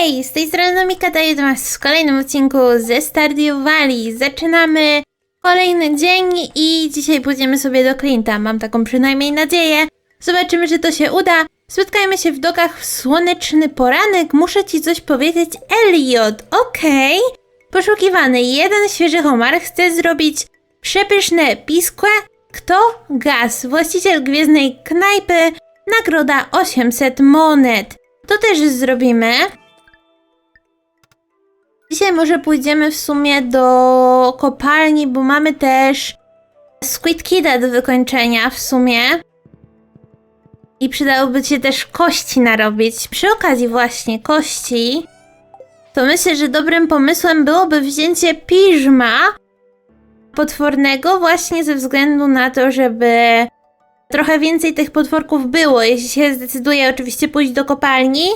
Hej, z tej strony Mika daję do Was w kolejnym odcinku ze Stardew Valley. Zaczynamy kolejny dzień i dzisiaj pójdziemy sobie do Clint'a. Mam taką przynajmniej nadzieję. Zobaczymy, czy to się uda. Spotkajmy się w dokach w słoneczny poranek. Muszę Ci coś powiedzieć, Elliot. Okej. Poszukiwany. Jeden świeży homar chce zrobić przepyszne piskłe. Kto? Gaz, właściciel gwiezdnej knajpy. Nagroda 800 monet. To też zrobimy. Dzisiaj może pójdziemy w sumie do kopalni, bo mamy też Squid Kida do wykończenia w sumie. I przydałoby się też kości narobić. Przy okazji właśnie kości, to myślę, że dobrym pomysłem byłoby wzięcie piżma potwornego właśnie ze względu na to, żeby trochę więcej tych potworków było, jeśli się zdecyduje oczywiście pójść do kopalni.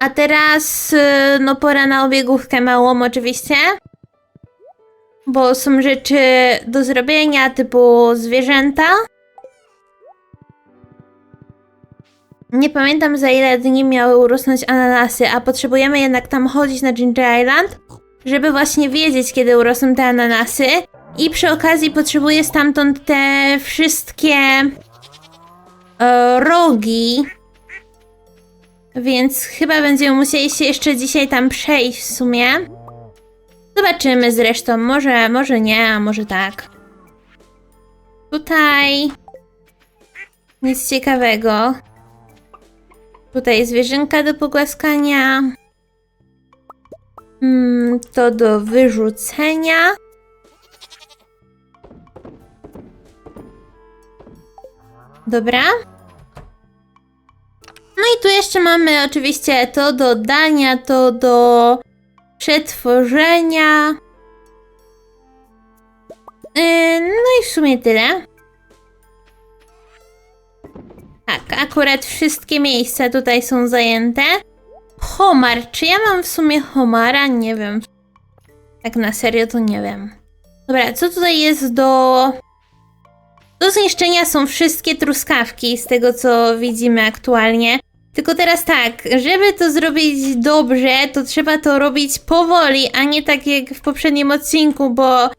A teraz, y, no pora na obiegówkę małą oczywiście. Bo są rzeczy do zrobienia typu zwierzęta. Nie pamiętam za ile dni miały urosnąć ananasy, a potrzebujemy jednak tam chodzić na Ginger Island, żeby właśnie wiedzieć kiedy urosną te ananasy. I przy okazji potrzebuję stamtąd te wszystkie e, rogi. Więc chyba będziemy musieli się jeszcze dzisiaj tam przejść w sumie. Zobaczymy zresztą, może, może nie, a może tak. Tutaj nic ciekawego. Tutaj zwierzynka do pogłaskania. Mm, to do wyrzucenia. Dobra. No i tu jeszcze mamy oczywiście to do dania, to do przetworzenia. Yy, no i w sumie tyle. Tak, akurat wszystkie miejsca tutaj są zajęte. Homar, czy ja mam w sumie homara? Nie wiem. Tak na serio to nie wiem. Dobra, co tutaj jest do... Do zniszczenia są wszystkie truskawki, z tego co widzimy aktualnie. Tylko teraz tak, żeby to zrobić dobrze, to trzeba to robić powoli, a nie tak jak w poprzednim odcinku, bo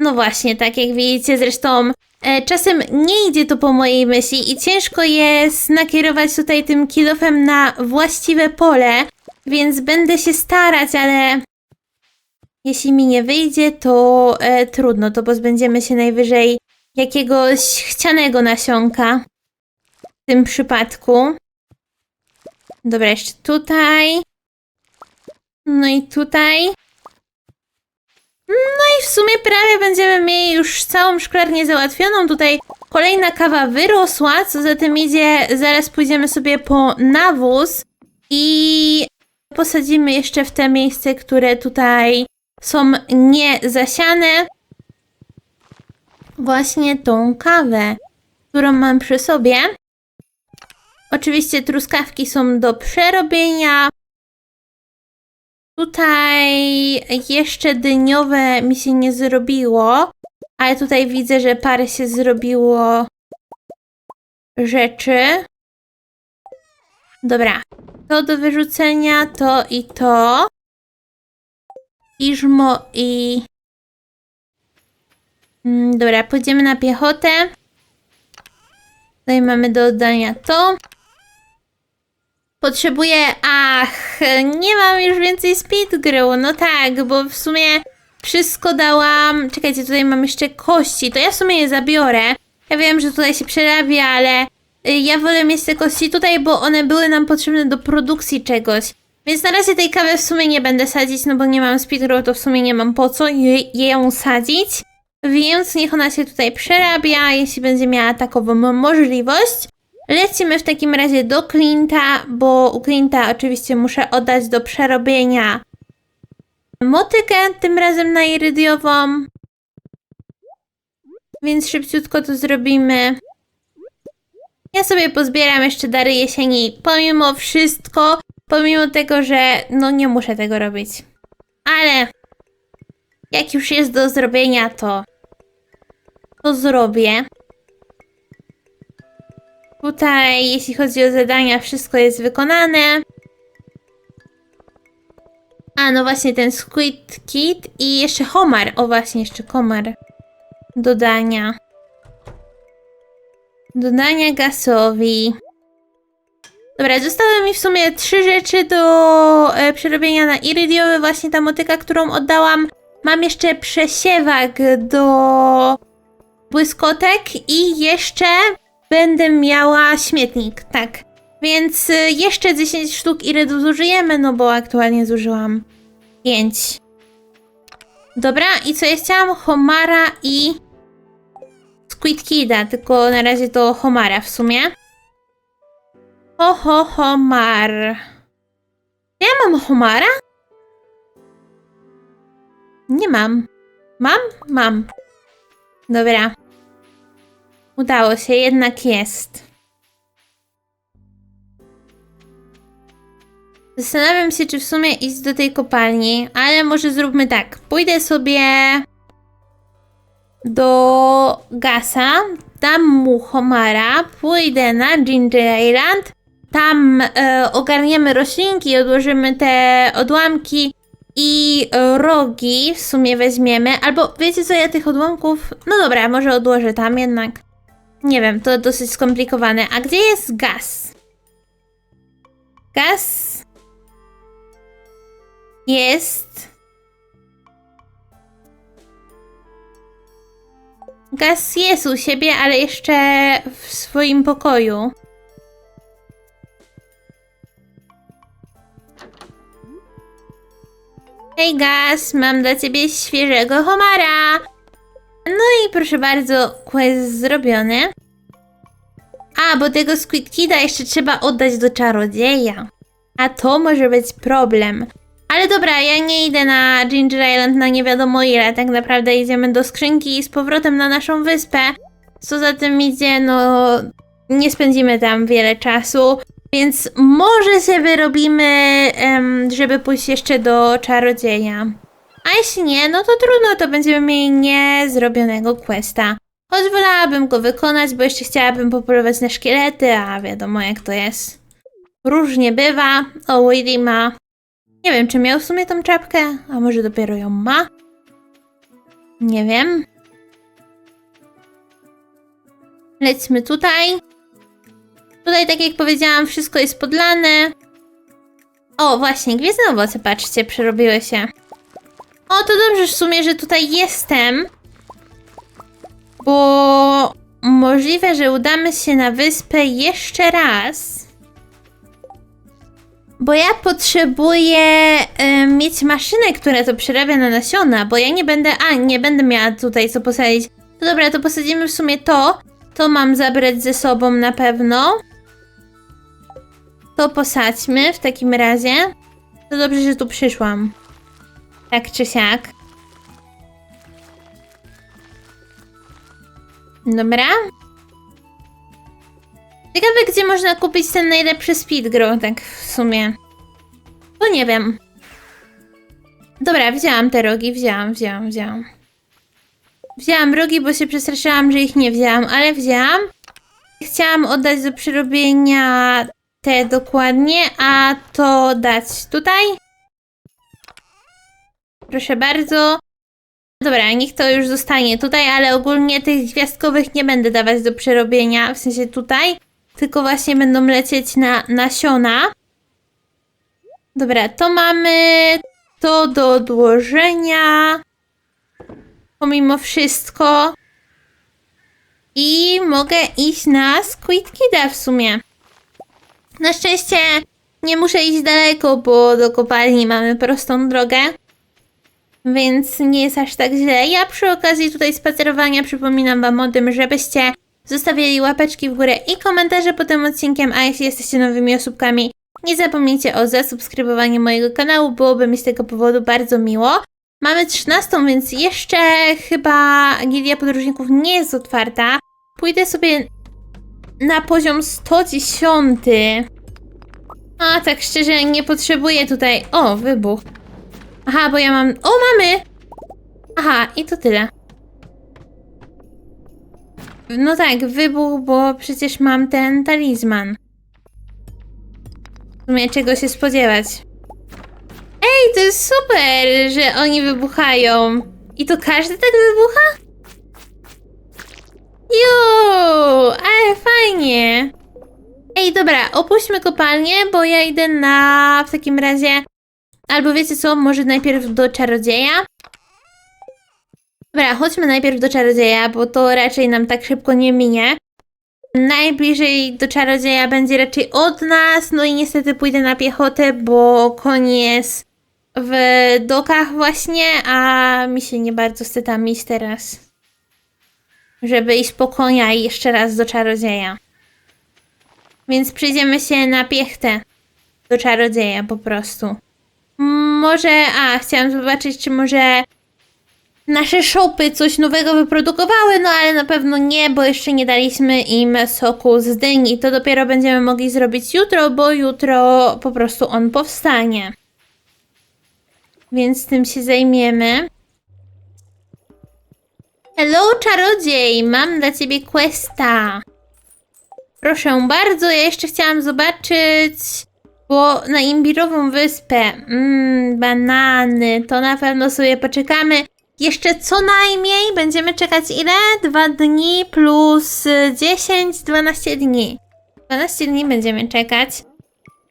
no właśnie, tak jak widzicie, zresztą e, czasem nie idzie to po mojej myśli i ciężko jest nakierować tutaj tym kilofem na właściwe pole, więc będę się starać, ale jeśli mi nie wyjdzie, to e, trudno, to pozbędziemy się najwyżej jakiegoś chcianego nasionka w tym przypadku. Dobra, jeszcze tutaj. No i tutaj. No i w sumie prawie będziemy mieli już całą szklarnię załatwioną. Tutaj kolejna kawa wyrosła, co za tym idzie, zaraz pójdziemy sobie po nawóz i posadzimy jeszcze w te miejsce, które tutaj są niezasiane. Właśnie tą kawę, którą mam przy sobie. Oczywiście truskawki są do przerobienia. Tutaj jeszcze dyniowe mi się nie zrobiło, ale tutaj widzę, że parę się zrobiło rzeczy. Dobra, to do wyrzucenia, to i to. Iżmo i... Mm, Dobra, pójdziemy na piechotę. Tutaj mamy do oddania to. Potrzebuję. Ach, nie mam już więcej speed grill. No tak, bo w sumie wszystko dałam. Czekajcie, tutaj mam jeszcze kości. To ja w sumie je zabiorę. Ja wiem, że tutaj się przerabia, ale y, ja wolę mieć te kości tutaj, bo one były nam potrzebne do produkcji czegoś. Więc na razie tej kawy w sumie nie będę sadzić, no bo nie mam speed grill, to w sumie nie mam po co je, je ją sadzić. Więc niech ona się tutaj przerabia, jeśli będzie miała takową możliwość. Lecimy w takim razie do Clint'a, bo u Clint'a oczywiście muszę oddać do przerobienia motykę, tym razem na irydiową. Więc szybciutko to zrobimy. Ja sobie pozbieram jeszcze dary jesieni, pomimo wszystko, pomimo tego, że no nie muszę tego robić. Ale jak już jest do zrobienia, to to zrobię. Tutaj, jeśli chodzi o zadania, wszystko jest wykonane. A, no właśnie ten Squid Kid i jeszcze homar. O właśnie, jeszcze komar. Dodania. Dodania gasowi. Dobra, zostały mi w sumie trzy rzeczy do e, przerobienia na irydiowy. Właśnie ta motyka, którą oddałam. Mam jeszcze przesiewak do błyskotek i jeszcze będę miała śmietnik, tak. Więc y, jeszcze 10 sztuk irydów zużyjemy, no bo aktualnie zużyłam 5. Dobra, i co ja chciałam? Homara i Squid Kida, tylko na razie to Homara w sumie. Ho, ho, Homar. Ja mam Homara? Nie mam. Mam? Mam. Dobra. Udało się, jednak jest. Zastanawiam się, czy w sumie iść do tej kopalni, ale może zróbmy tak. Pójdę sobie do Gasa, dam mu Homara, pójdę na Ginger Island, tam e, ogarniemy roślinki, odłożymy te odłamki i rogi w sumie weźmiemy. Albo wiecie co, ja tych odłamków. No dobra, może odłożę tam jednak. Nie wiem, to dosyć skomplikowane. A gdzie jest gaz? Gaz jest. Gaz jest u siebie, ale jeszcze w swoim pokoju. Hej Gaz, mam dla ciebie świeżego homara. No i proszę bardzo, quest zrobiony. A, bo tego Squid Kida jeszcze trzeba oddać do czarodzieja. A to może być problem. Ale dobra, ja nie idę na Ginger Island na nie wiadomo ile. Tak naprawdę idziemy do skrzynki i z powrotem na naszą wyspę. Co za tym idzie, no nie spędzimy tam wiele czasu. Więc może się wyrobimy, żeby pójść jeszcze do czarodzieja. A jeśli nie, no to trudno, to będziemy mieli niezrobionego questa. Choć wolałabym go wykonać, bo jeszcze chciałabym popolować na szkielety, a wiadomo jak to jest. Różnie bywa. O, Willy ma. Nie wiem, czy miał w sumie tą czapkę, a może dopiero ją ma? Nie wiem. Lećmy tutaj. Tutaj, tak jak powiedziałam, wszystko jest podlane. O, właśnie, gwiezdne owoce, patrzcie, przerobiły się. O, to dobrze w sumie, że tutaj jestem. Bo możliwe, że udamy się na wyspę jeszcze raz. Bo ja potrzebuję e, mieć maszynę, która to przerabia na nasiona, bo ja nie będę, a nie będę miała tutaj co posadzić. To dobra, to posadzimy w sumie to. To mam zabrać ze sobą na pewno. To posadźmy w takim razie. To dobrze, że tu przyszłam. Tak czy siak. Dobra. Ciekawe, gdzie można kupić ten najlepszy speedgrow, tak w sumie. To nie wiem. Dobra, wzięłam te rogi, wzięłam, wzięłam, wzięłam. Wzięłam rogi, bo się przestraszyłam, że ich nie wzięłam, ale wzięłam. Chciałam oddać do przerobienia te dokładnie, a to dać tutaj. Proszę bardzo. Dobra, niech to już zostanie tutaj, ale ogólnie tych gwiazdkowych nie będę dawać do przerobienia, w sensie tutaj, tylko właśnie będą lecieć na nasiona. Dobra, to mamy to do odłożenia. Pomimo wszystko. I mogę iść na Squid Kida w sumie. Na szczęście nie muszę iść daleko, bo do kopalni mamy prostą drogę. Więc nie jest aż tak źle. Ja przy okazji tutaj spacerowania przypominam Wam o tym, żebyście zostawiali łapeczki w górę i komentarze pod tym odcinkiem, a jeśli jesteście nowymi osóbkami, nie zapomnijcie o zasubskrybowaniu mojego kanału, byłoby mi z tego powodu bardzo miło. Mamy 13, więc jeszcze chyba Gilia Podróżników nie jest otwarta. Pójdę sobie na poziom 110. A tak szczerze nie potrzebuję tutaj... O, wybuch. Aha, bo ja mam... O, mamy! Aha, i to tyle. No tak, wybuch, bo przecież mam ten talizman. W sumie czego się spodziewać. Ej, to jest super, że oni wybuchają. I to każdy tak wybucha? Jo, ale fajnie. Ej, dobra, opuśćmy kopalnię, bo ja idę na w takim razie. Albo wiecie co, może najpierw do czarodzieja? Dobra, chodźmy najpierw do czarodzieja, bo to raczej nam tak szybko nie minie. Najbliżej do czarodzieja będzie raczej od nas, no i niestety pójdę na piechotę, bo koniec w dokach właśnie, a mi się nie bardzo chce tam iść teraz. Żeby iść po konia i jeszcze raz do czarodzieja. Więc przyjdziemy się na piechtę do czarodzieja po prostu. Może, a chciałam zobaczyć, czy może nasze shopy coś nowego wyprodukowały, no ale na pewno nie, bo jeszcze nie daliśmy im soku z dyni. To dopiero będziemy mogli zrobić jutro, bo jutro po prostu on powstanie. Więc tym się zajmiemy. Hello, czarodziej! Mam dla ciebie questa. Proszę bardzo, ja jeszcze chciałam zobaczyć, bo na imbirową wyspę. Mmm, banany, to na pewno sobie poczekamy. Jeszcze co najmniej będziemy czekać ile? Dwa dni plus y, 10, 12 dni. 12 dni będziemy czekać.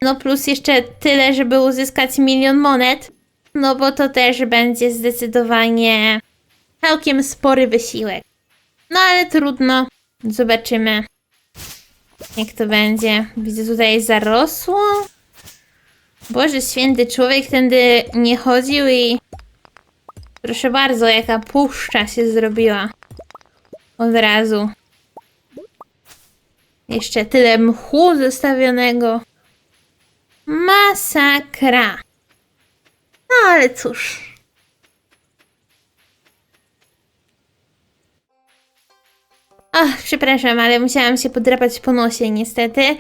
No plus jeszcze tyle, żeby uzyskać milion monet. No bo to też będzie zdecydowanie całkiem spory wysiłek. No ale trudno. Zobaczymy. Jak to będzie? Widzę tutaj zarosło. Boże święty, człowiek tędy nie chodził i... Proszę bardzo, jaka puszcza się zrobiła. Od razu. Jeszcze tyle mchu zostawionego. Masakra. No ale cóż. Ach, przepraszam, ale musiałam się podrapać po nosie niestety.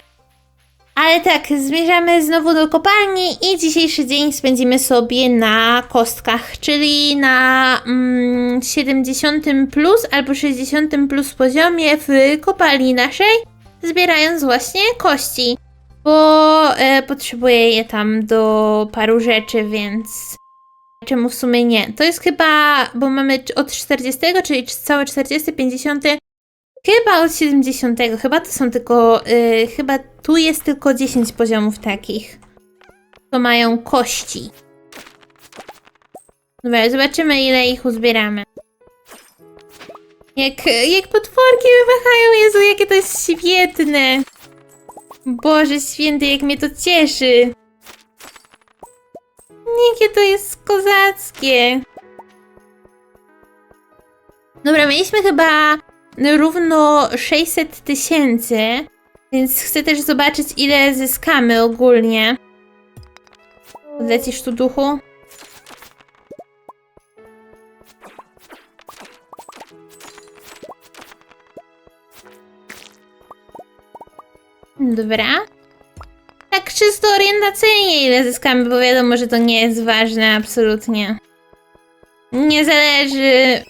Ale tak, zmierzamy znowu do kopalni i dzisiejszy dzień spędzimy sobie na kostkach, czyli na mm, 70 plus albo 60 plus poziomie w kopalni naszej, zbierając właśnie kości, bo e, potrzebuję je tam do paru rzeczy, więc czemu w sumie nie? To jest chyba, bo mamy od 40, czyli całe 40, 50, Chyba od 70. Chyba to są tylko. y, chyba tu jest tylko 10 poziomów takich. To mają kości. Dobra, zobaczymy ile ich uzbieramy. Jak, jak potworki wywahają, Jezu, jakie to jest świetne. Boże święty, jak mnie to cieszy. Jakie to jest kozackie. Dobra, mieliśmy chyba równo 600 tysięcy, więc chcę też zobaczyć, ile zyskamy ogólnie. Lecisz tu, duchu? Dobra. Tak czysto orientacyjnie, ile zyskamy, bo wiadomo, że to nie jest ważne absolutnie. Nie zależy.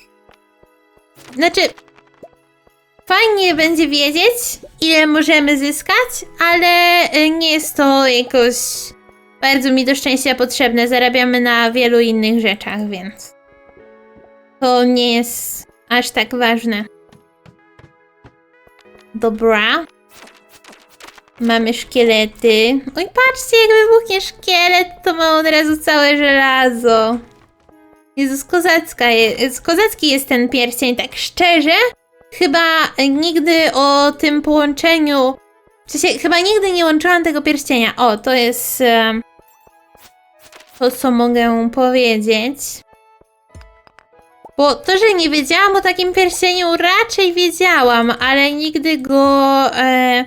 Znaczy, Fajnie będzie wiedzieć, ile możemy zyskać, ale y, nie jest to jakoś bardzo mi do szczęścia potrzebne. Zarabiamy na wielu innych rzeczach, więc to nie jest aż tak ważne. Dobra. Mamy szkielety. Oj, patrzcie, jak wybuchnie szkielet, to ma od razu całe żelazo. Jezus, kozacka jest, kozacki jest ten pierścień, tak szczerze. Chyba nigdy o tym połączeniu. W sensie, chyba nigdy nie łączyłam tego pierścienia. O, to jest. To, co mogę powiedzieć. Bo to, że nie wiedziałam o takim pierścieniu, raczej wiedziałam, ale nigdy go e,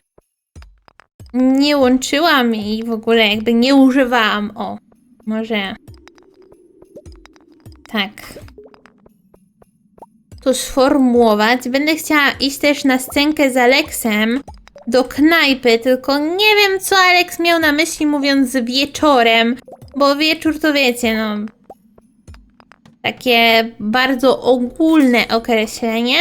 nie łączyłam i w ogóle jakby nie używałam. O, może. Tak to sformułować. Będę chciała iść też na scenkę z Aleksem do knajpy, tylko nie wiem, co Aleks miał na myśli mówiąc wieczorem, bo wieczór to wiecie, no. Takie bardzo ogólne określenie.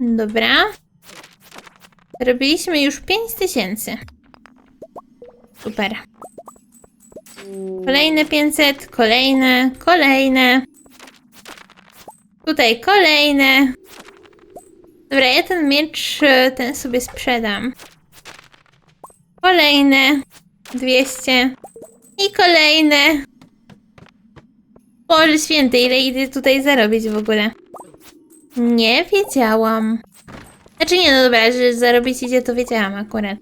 Dobra. Robiliśmy już 5000. Super. Kolejne 500, kolejne, kolejne. Tutaj kolejne. Dobra, ja ten miecz, e, ten sobie sprzedam. Kolejne. 200. I kolejne. Boże święty, ile idę tutaj zarobić w ogóle? Nie wiedziałam. Znaczy nie, no dobra, że zarobić idzie, to wiedziałam akurat.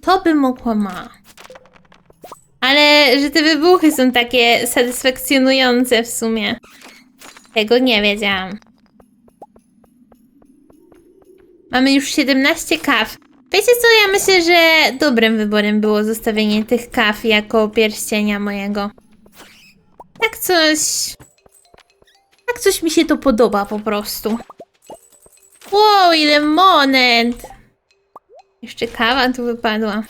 To by mogło ma. Ale, że te wybuchy są takie satysfakcjonujące w sumie. Tego nie wiedziałam. Mamy już 17 kaw. Wiecie co, ja myślę, że dobrym wyborem było zostawienie tych kaw jako pierścienia mojego. Tak coś... Tak coś mi się to podoba po prostu. Wow, ile monet! Jeszcze kawa tu wypadła.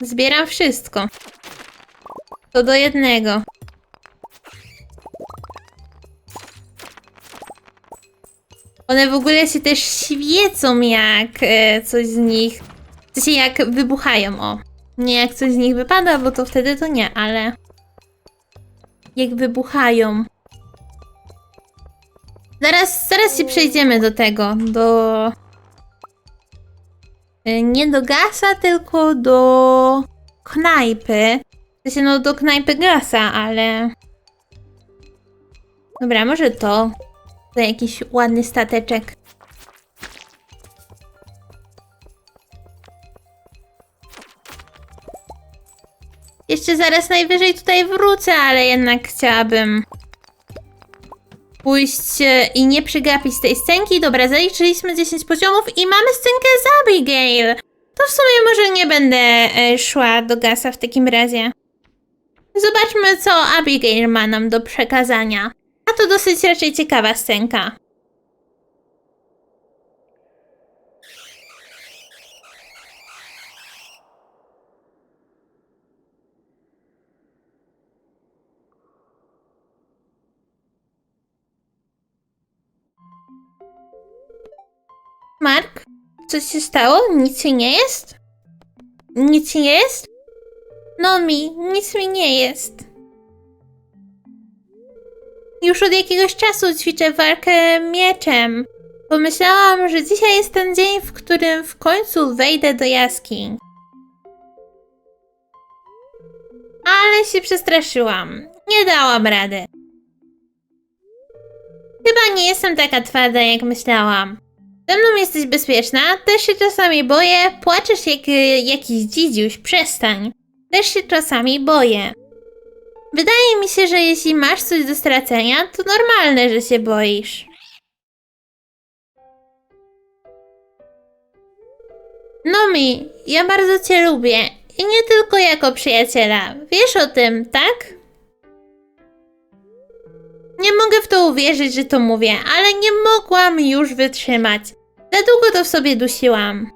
Zbieram wszystko. To do jednego. One w ogóle się też świecą jak e, coś z nich. W sensie jak wybuchają, o. Nie jak coś z nich wypada, bo to wtedy to nie, ale. Jak wybuchają. Zaraz, zaraz się przejdziemy do tego, do... E, Nie do gasa, tylko do knajpy. W sensie no do knajpy gasa, ale... Dobra, może to. To jakiś ładny stateczek. Jeszcze zaraz najwyżej tutaj wrócę, ale jednak chciałabym pójść i nie przegapić tej scenki. Dobra, zaliczyliśmy 10 poziomów i mamy scenkę z Abigail. To w sumie może nie będę e, szła do Gasa w takim razie. Zobaczmy, co Abigail ma nam do przekazania. A to dosyć raczej ciekawa scenka. Coś się stało? Nic ci nie jest? Nic nie jest? No mi, nic mi nie jest. Już od jakiegoś czasu ćwiczę walkę mieczem. Pomyślałam, że dzisiaj jest ten dzień, w którym w końcu wejdę do jaskiń. Ale się przestraszyłam. Nie dałam rady. Chyba nie jestem taka twarda, jak myślałam. Ze mną jesteś bezpieczna, też się czasami boję, płaczesz jak y, jakiś dzidziuś, przestań. Też się czasami boję. Wydaje mi się, że jeśli masz coś do stracenia, to normalne, że się boisz. Nomi, ja bardzo cię lubię. I nie tylko jako przyjaciela. Wiesz o tym, tak? Nie mogę w to uwierzyć, że to mówię, ale nie mogłam już wytrzymać. Za długo to w sobie dusiłam.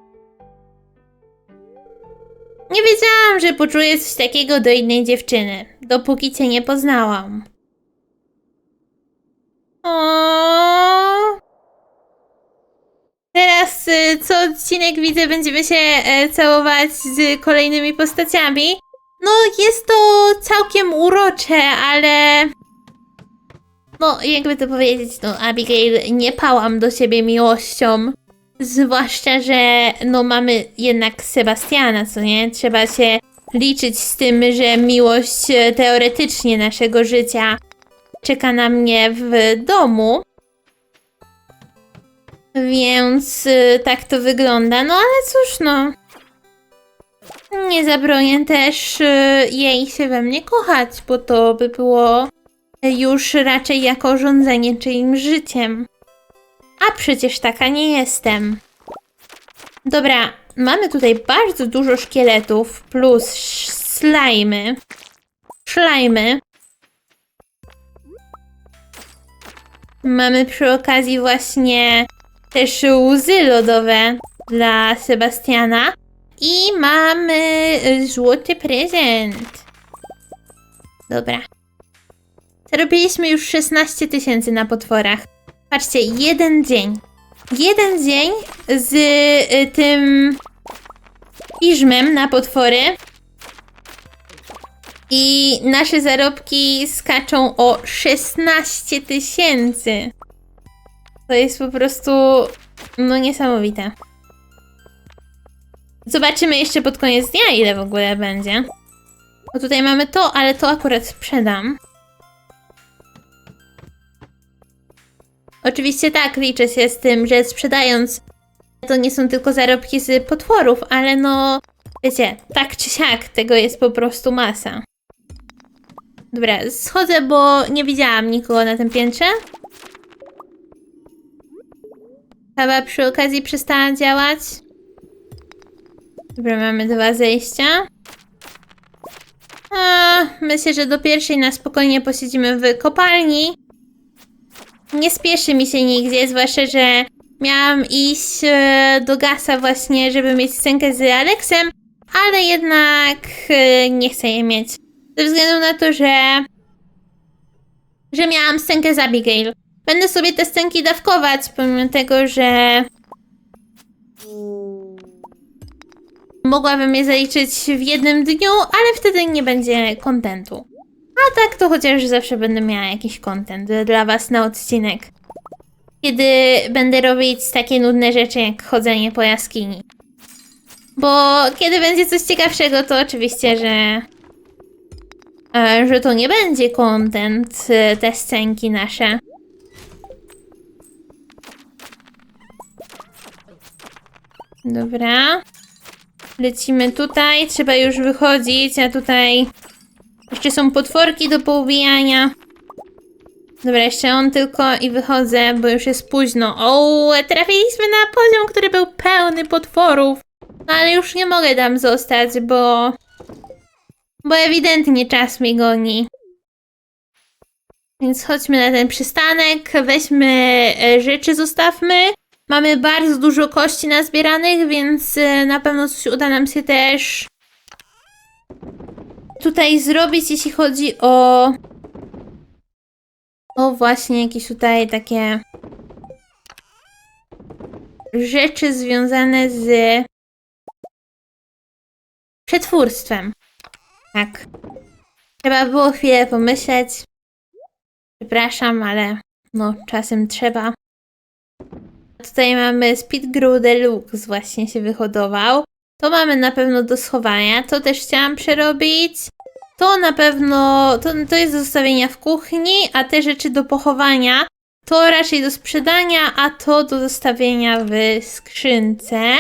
Nie wiedziałam, że poczuję coś takiego do innej dziewczyny, dopóki cię nie poznałam. O. Teraz y, co odcinek widzę, będziemy się e, całować z kolejnymi postaciami. No, jest to całkiem urocze, ale. No, jakby to powiedzieć, no, Abigail, nie pałam do siebie miłością. Zwłaszcza, że no mamy jednak Sebastiana, co nie? Trzeba się liczyć z tym, że miłość e, teoretycznie naszego życia czeka na mnie w domu. Więc y, tak to wygląda. No ale cóż, no. Nie zabronię też y, jej się we mnie kochać, bo to by było już raczej jako rządzenie czyimś życiem. A przecież taka nie jestem. Dobra, mamy tutaj bardzo dużo szkieletów plus slajmy. Szlajmy. Mamy przy okazji właśnie też łzy lodowe dla Sebastiana. I mamy złoty prezent. Dobra. Zarobiliśmy już 16 tysięcy na potworach. Patrzcie, jeden dzień. jeden dzień z y, tym piżmem na potwory i nasze zarobki skaczą o 16 tysięcy. To jest po prostu no niesamowite. Zobaczymy jeszcze pod koniec dnia, ile w ogóle będzie. Bo tutaj mamy to, ale to akurat sprzedam. Oczywiście tak, liczę się z tym, że sprzedając to nie są tylko zarobki z potworów, ale no wiecie, tak czy siak, tego jest po prostu masa. Dobra, schodzę, bo nie widziałam nikogo na tym piętrze. Kawa przy okazji przestała działać. Dobra, mamy dwa zejścia. A, myślę, że do pierwszej na spokojnie posiedzimy w kopalni. Nie spieszy mi się nigdzie, zwłaszcza, że miałam iść e, do Gasa właśnie, żeby mieć scenkę z Aleksem, ale jednak e, nie chcę jej mieć. Ze względu na to, że że miałam scenkę z Abigail. Będę sobie te scenki dawkować, pomimo tego, że mogłabym je zaliczyć w jednym dniu, ale wtedy nie będzie kontentu. A tak to chociaż zawsze będę miała jakiś kontent dla was na odcinek. Kiedy będę robić takie nudne rzeczy jak chodzenie po jaskini. Bo kiedy będzie coś ciekawszego, to oczywiście, że e, że to nie będzie content, e, te scenki nasze. Dobra. Lecimy tutaj, trzeba już wychodzić, a tutaj jeszcze są potworki do poubijania. Dobra, jeszcze on tylko i wychodzę, bo już jest późno. O, trafiliśmy na poziom, który był pełny potworów. No ale już nie mogę tam zostać, bo... Bo ewidentnie czas mnie goni. Więc chodźmy na ten przystanek, weźmy e, rzeczy, zostawmy. Mamy bardzo dużo kości nazbieranych, więc e, na pewno coś uda nam się też tutaj zrobić, jeśli chodzi o. O, właśnie jakieś tutaj takie rzeczy związane z przetwórstwem. Tak. Trzeba było chwilę pomyśleć. Przepraszam, ale no, czasem trzeba. Tutaj mamy Speedgrew Deluxe właśnie się wyhodował. To mamy na pewno do schowania. To też chciałam przerobić. To na pewno, to, to jest do zostawienia w kuchni, a te rzeczy do pochowania to raczej do sprzedania, a to do zostawienia w skrzynce.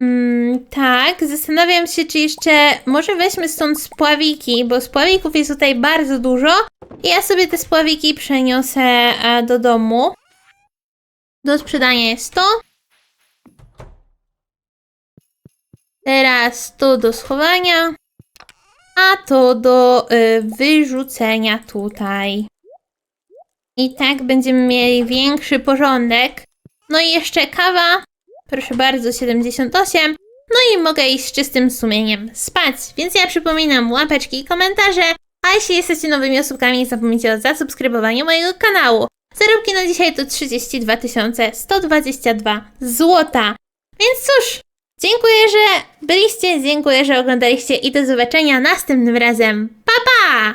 Mm, tak, zastanawiam się, czy jeszcze może weźmy stąd spławiki, bo spławików jest tutaj bardzo dużo i ja sobie te spławiki przeniosę e, do domu. Do sprzedania jest to. Teraz to do schowania, a to do y, wyrzucenia tutaj. I tak będziemy mieli większy porządek. No i jeszcze kawa. Proszę bardzo, 78. No i mogę iść z czystym sumieniem spać. Więc ja przypominam łapeczki i komentarze. A jeśli jesteście nowymi osobkami, nie zapomnijcie o zasubskrybowaniu mojego kanału. Zarobki na dzisiaj to 32 122 złota. Więc cóż, dziękuję, że byliście, dziękuję, że oglądaliście i do zobaczenia następnym razem. Pa pa!